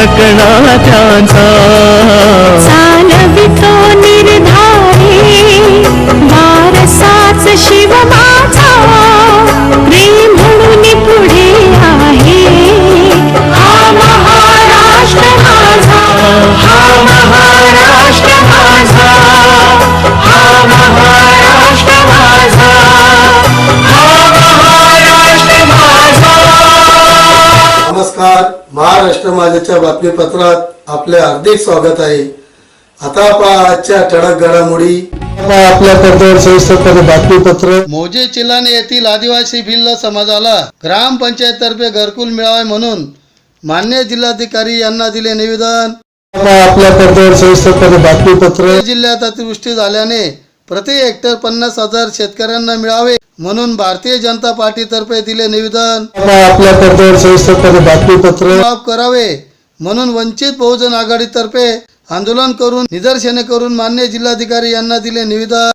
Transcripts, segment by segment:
सकणा त्यांचा नमस्कार. महाराष्ट्र माझ्याच्या बातमीपत्रात आपले हार्दिक स्वागत आहे. आता आजच्या ठळक घडामोडी. बातमीपत्र. मोजे चिलाने येथील आदिवासी भिल्ल समाजाला ग्रामपंचायत तर्फे घरकुल मिळावे म्हणून मान्य जिल्हाधिकारी यांना दिले निवेदन. आपल्या बातमीपत्र. जिल्ह्यात अतिवृष्टी झाल्याने प्रति हेक्टर पन्नास हजार शेतकऱ्यांना मिळावे म्हणून भारतीय जनता पार्टीतर्फे दिले निवेदन. माफ करावे म्हणून वंचित बहुजन आघाडीतर्फे आंदोलन करून निदर्शने करून मान्य जिल्हाधिकारी यांना दिले निवेदन.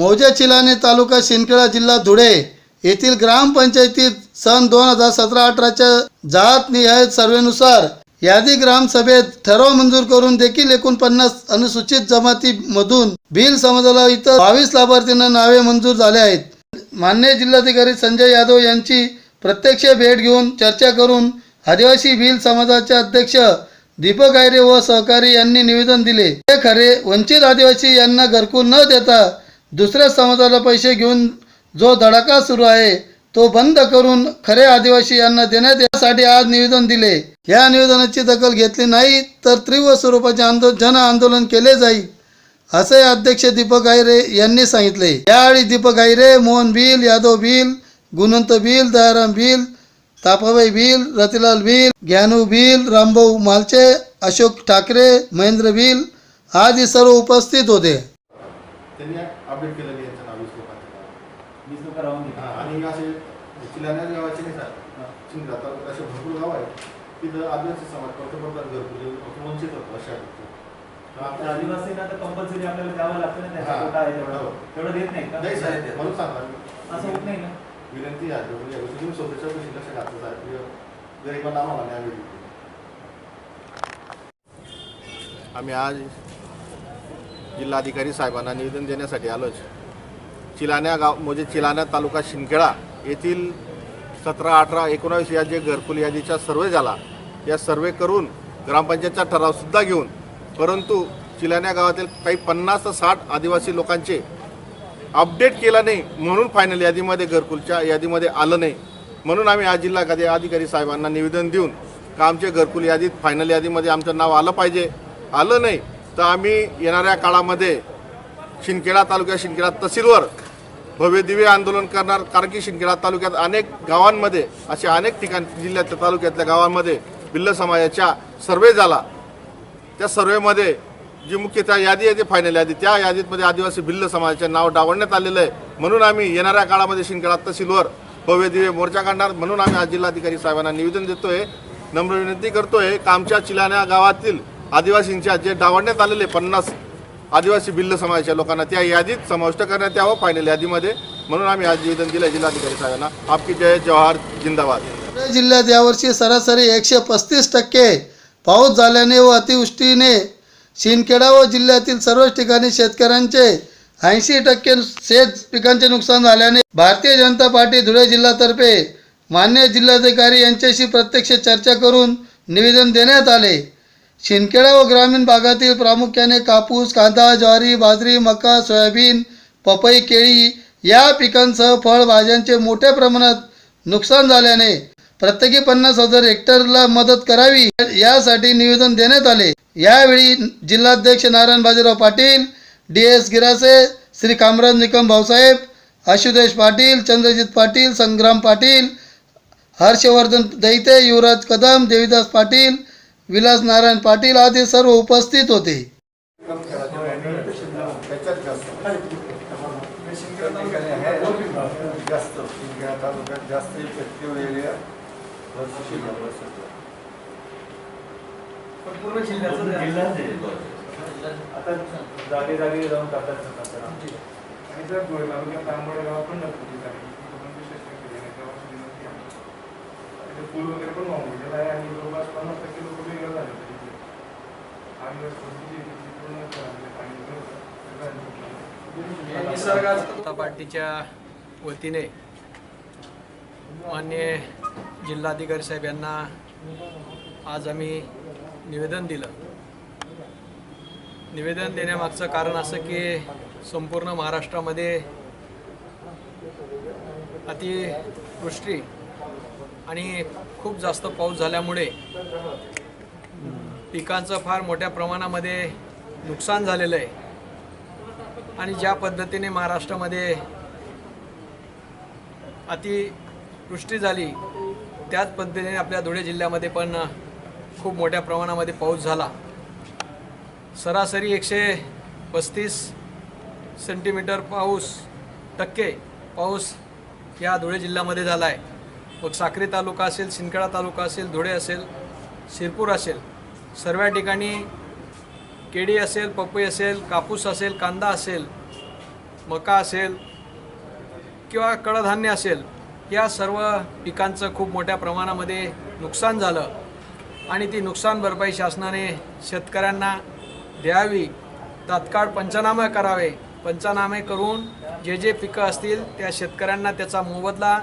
मौजा चिलाने तालुका शिंदखेडा जिल्हा धुळे येथील ग्रामपंचायतीत सन दोन हजार सतरा अठराच्या जात निहाय सर्वेनुसार यादी ग्रामसभेत ठराव मंजूर करून देखील एकोणपन्नास अनुसूचित जमाती मधून भील समाजाला इतर बावीस लाभार्थींना नावे मंजूर झाले आहेत. मान्य जिल्हाधिकारी संजय यादव यांची प्रत्यक्ष भेट घेऊन चर्चा करून आदिवासी भील समाजाचे अध्यक्ष दीपक आयरे व सहकारी यांनी निवेदन दिले. हे खरे वंचित आदिवासी यांना घरकुल न देता दुसऱ्या समाजाला पैसे घेऊन जो धडाका सुरू आहे तो बंद करून खरे आदिवासी यांना देण्यात यासाठी आज निवेदन दिले. या निवेदनाची दखल घेतली नाही तर तीव्र स्वरूपाचे आंदो जन आंदोलन केले जाईल असे अध्यक्ष दीपक आयरे यांनी सांगितले. यावेळी दीपक आयरे मोहन भील यादव भील गुणवंत भील दयाराम भील तापाबाई भील रतिलाल भील ज्ञानू भील रामभाऊ मालचे अशोक ठाकरे महेंद्र भील आदी सर्व उपस्थित होते त्यांनी अपडेट केलेलं आहे यांचं नाव वीस लोकांचं वीस लोक आणि असे चिलान्या गावाचे नाही सर शिंदरा तालुक्यात असे भरपूर गाव आहेत. तिथं आदिवासी समाज पंतप्रधान घरकुल वंचित होतो अशा आपल्या आदिवासींना तर कंपल्सरी आपल्याला द्यावं लागतं ना त्याचा हा. कोटा आहे तेवढा. तेवढं देत नाही का? नाही साहेब म्हणून सांगा असं होत नाही ना? विनंती आहे या गोष्टी तुम्ही स्वतःच्या गोष्टी लक्ष घातलं साहेब. गरिबांना आम्हाला न्याय आम्ही आज जिल्हाधिकारी साहेबांना निवेदन देण्यासाठी आलोच. चिलान्या गाव म्हणजे चिलान्या तालुका शिंदखेडा येथील सतरा अठरा एकोणावीस या जे घरकुल यादीचा सर्वे झाला. या सर्वे करून ग्रामपंचायतचा ठरावसुद्धा घेऊन परंतु चिलान्या गावातील काही पन्नास ते साठ आदिवासी लोकांचे अपडेट केला नाही म्हणून फायनल यादीमध्ये घरकुलच्या यादीमध्ये आलं नाही. म्हणून आम्ही आज जिल्हा कधी अधिकारी साहेबांना निवेदन देऊन का आमचे घरकुल यादीत फायनल यादीमध्ये आमचं नाव आलं पाहिजे. आलं नाही तर आम्ही येणाऱ्या काळामध्ये शिंदखेडा तालुक्या शिंदखेडा तहसीलवर भव्य दिव्य आंदोलन करणार कारण की शिंदखेडा तालुक्यात अनेक गावांमध्ये असे अनेक ठिकाण जिल्ह्यातल्या तालुक्यातल्या गावांमध्ये भिल्ल समाजाच्या सर्वे झाला. त्या सर्वेमध्ये जी मुख्य त्या यादी आहे ती फायनल यादी. त्या यादीमध्ये आदिवासी भिल्ल समाजाचे नाव डावण्यात आलेलं आहे. म्हणून आम्ही येणाऱ्या काळामध्ये शिंदखेडा तहसीलवर भव्य दिव्य मोर्चा काढणार. म्हणून आम्ही आज जिल्हाधिकारी साहेबांना निवेदन देतोय नम्र विनंती करतोय का आमच्या चिलाण्या गावातील आदिवासींच्या जे डावण्यात आलेले पन्नास आदिवासी भिल्ल समाजाच्या लोकांना त्या यादीत समाविष्ट करण्यात यावं फायनल यादीमध्ये. म्हणून आम्ही आज निवेदन दिलं जिल्हाधिकारी साहेबांना. आपकी जय जवाहर जिंदाबाद. धुळे जिल्ह्यात यावर्षी सरासरी एकशे पस्तीस टक्के पाऊस झाल्याने व अतिवृष्टीने शिंदखेडा व जिल्ह्यातील सर्वच ठिकाणी शेतकऱ्यांचे ऐंशी टक्के शेत पिकांचे नुकसान झाल्याने भारतीय जनता पार्टी धुळे जिल्ह्यातर्फे मान्य जिल्हाधिकारी यांच्याशी प्रत्यक्ष चर्चा करून निवेदन देण्यात आले. शिंदखेडा व ग्रामीण भागातील प्रामुख्याने कापूस कांदा ज्वारी बाजरी मका सोयाबीन पपई केळी या पिकांसह फळभाज्यांचे मोठ्या प्रमाणात नुकसान झाल्याने प्रत्येकी पन्नास हजार हेक्टरला मदत करावी यासाठी निवेदन देण्यात आले. यावेळी जिल्हाध्यक्ष नारायण बाजीराव पाटील डी एस गिरासे श्री कामराज निकम भाऊसाहेब आशुतोष पाटील चंद्रजित पाटील संग्राम पाटील हर्षवर्धन दैते युवराज कदम देवीदास पाटील विलास नारायण पाटील आदी सर्व उपस्थित होते आता जागे जागे जाऊन करतात पूल वगैरे पण वाहून गेलेला आहे आणि जवळपास पन्नास टक्के लोक वेगळं झाले होते तिथे. आणि परिस्थिती तिथली पूर्ण पाणी जनता पार्टीच्या वतीने मान्य जिल्हाधिकारी साहेब यांना आज आम्ही निवेदन दिलं. निवेदन देण्यामागचं कारण असं की संपूर्ण महाराष्ट्रामध्ये अतिवृष्टी आणि खूप जास्त पाऊस झाल्यामुळे पिकांचं फार मोठ्या प्रमाणामध्ये नुकसान झालेलं आहे. आणि ज्या पद्धतीने महाराष्ट्रामध्ये अतिवृष्टी झाली त्याच पद्धतीने आपल्या धुळे जिल्ह्यामध्ये पण खूप मोठ्या प्रमाणामध्ये पाऊस झाला. सरासरी एकशे पस्तीस सेंटीमीटर पाऊस टक्के पाऊस या धुळे जिल्ह्यामध्ये झाला आहे. मग साक्री तालुका असेल सिंदखेडा तालुका असेल धुळे असेल शिरपूर असेल सर्व ठिकाणी केळी असेल पपई असेल कापूस असेल कांदा असेल मका असेल किंवा कडधान्य असेल या सर्व पिकांचं खूप मोठ्या प्रमाणामध्ये नुकसान झालं आणि ती नुकसान भरपाई शासनाने शेतकऱ्यांना द्यावी तात्काळ पंचनामे करावे. पंचनामे करून जे जे पिकं असतील त्या शेतकऱ्यांना त्याचा मोबदला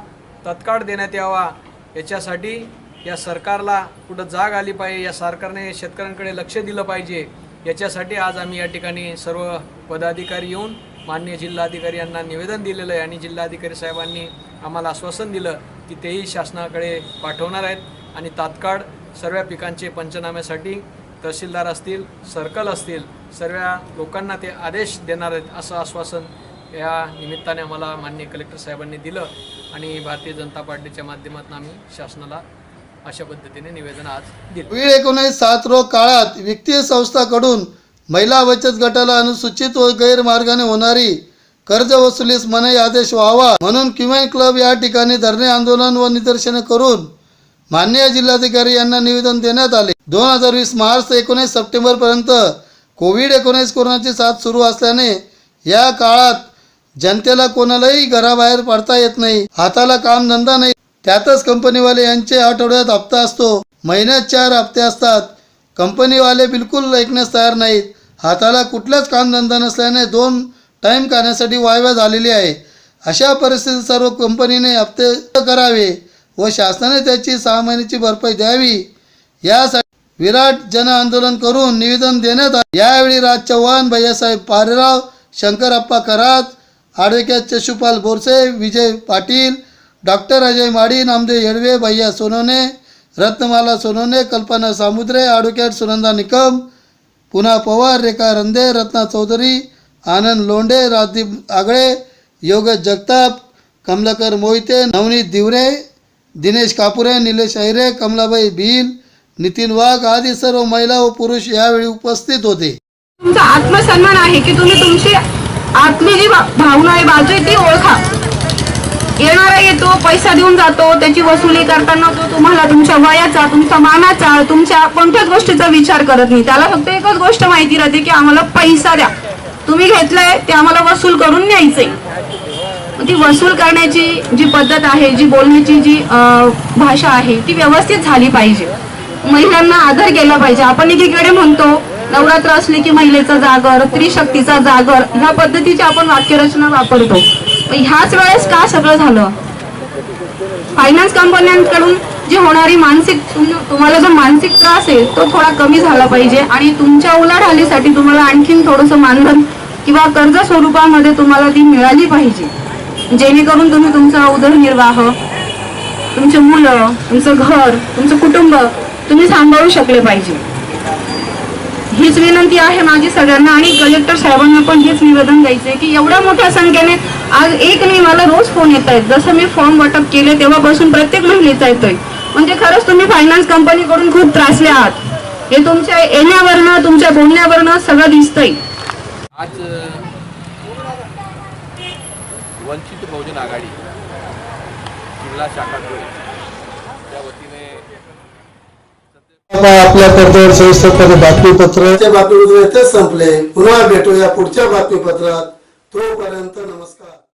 तत्काळ देण्यात यावा याच्यासाठी या सरकारला कुठं जाग आली पाहिजे या सरकारने शेतकऱ्यांकडे लक्ष दिलं पाहिजे याच्यासाठी आज आम्ही या ठिकाणी सर्व पदाधिकारी येऊन मान्य जिल्हाधिकारी यांना निवेदन दिलेलं आहे आणि जिल्हाधिकारी साहेबांनी आम्हाला आश्वासन दिलं की तेही शासनाकडे पाठवणार आहेत आणि तात्काळ सर्व पिकांचे पंचनाम्यासाठी तहसीलदार असतील सर्कल असतील सर्व लोकांना ते आदेश देणार आहेत असं आश्वासन या निमित्ताने आम्हाला मान्य कलेक्टर साहेबांनी दिलं आणि भारतीय जनता पार्टीच्या माध्यमातून आम्ही शासनाला अशा पद्धतीने निवेदन आज दिले. कोविड एकोणीस साथ रोग काळात वित्तीय संस्थाकडून महिला बचत गटाला अनुसूचित व गैरमार्गाने होणारी कर्ज वसुलीस मनाई आदेश व्हावा म्हणून क्युमेन क्लब या ठिकाणी धरणे आंदोलन व निदर्शने करून मान्य जिल्हाधिकारी यांना निवेदन देण्यात आले. दोन हजार वीस मार्च ते एकोणीस सप्टेंबर पर्यंत कोविड एकोणीस कोरोनाची साथ सुरू असल्याने या काळात जनतेला कोणालाही घराबाहेर पडता येत नाही. हाताला काम धंदा नाही. त्यातच कंपनीवाले यांचे आठवड्यात हप्ता असतो. महिन्यात चार हप्ते असतात. कंपनीवाले बिलकुल ऐकण्यास तयार नाहीत. हाताला कुठलाच कामधंदा नसल्याने दोन टाईम खाण्यासाठी वायवा झालेली आहे. अशा परिस्थितीत सर्व कंपनीने हप्ते करावे व शासनाने त्याची सहा महिन्याची भरपाई द्यावी. यासाठी विराट जन आंदोलन करून निवेदन देण्यात आले. यावेळी राज Chavan Bhaiyasaheb Parerao Shankarappa Karat advocate Chashupal Borse Vijay Patil doctor Ajay Madi Namdev Yedve Bhaiya Sonawane Ratnamala Sonawane Kalpana Samudre advocate Sunanda Nikam पुन्हा पवार रेखा रंदे रत्ना चौधरी आनंद लोंढे राजदीप आगळे योगेश जगताप कमलाकर मोहिते नवनीत दिवरे दिनेश कापुरे निलेश अहिरे कमलाबाई भील नितीन वाघ आदी सर्व महिला व पुरुष यावेळी उपस्थित होते. तुमचा आत्मसन्मान आहे की तुम्ही तुमची आत्मी जी भावना आहे बाजू ती ओळखा. येणारा येतो पैसा देऊन जातो त्याची वसुली करताना तो तुम्हाला तुमच्या वयाचा तुमच्या मानाचा तुमच्या कोणत्याच गोष्टीचा विचार करत नाही. त्याला फक्त एकच गोष्ट माहिती राहते की आम्हाला पैसा द्या. तुम्ही घेतलंय ते आम्हाला वसूल करून न्यायचंय. ती वसूल करण्याची जी पद्धत आहे जी बोलण्याची जी अं, भाषा आहे ती व्यवस्थित झाली पाहिजे. महिलांना आदर केला पाहिजे. आपण एकीकडे म्हणतो नवरात्र असले की महिलेचा जागर त्रिशक्तीचा जागर ह्या पद्धतीची आपण वाक्यरचना वापरतो. ह्याच वेळेस का सगळं झालं? फायनान्स कंपन्यांकडून जे होणारी मानसिक तुम्हाला जो मानसिक त्रास आहे तो थोडा कमी झाला पाहिजे आणि तुमच्या उलाढालीसाठी तुम्हाला आणखीन थोडंसं मानधन किंवा कर्ज स्वरूपामध्ये तुम्हाला ती मिळाली पाहिजे. जेणेकरून तुम्ही तुमचा उदरनिर्वाह तुमचे मुलं तुमचं घर तुमचं कुटुंब तुम्ही सांभाळू शकले पाहिजे. हीच विनंती आहे माझी सगळ्यांना आणि कलेक्टर साहेबांना पण हेच निवेदन द्यायचे की एवढ्या मोठ्या संख्येने आज एक नाही मला रोज फोन येत आहेत. जसं मी फॉर्म वाटप केले तेव्हापासून प्रत्येक महिलेचा येतोय. म्हणजे खरंच तुम्ही फायनान्स कंपनीकडून खूप त्रासले आहात. हे तुमच्या येण्यावरनं तुमच्या बोलण्यावरनं सगळं दिसतंय. आज वंचित बहुजन आघाडी जिल्हा शाखा आपल्या पत्रावर सविस्तरपणे बातमीपत्र. बातमीपत्र इथेच संपले. पुन्हा भेटूया पुढच्या बातमीपत्रात. तोपर्यंत नमस्कार.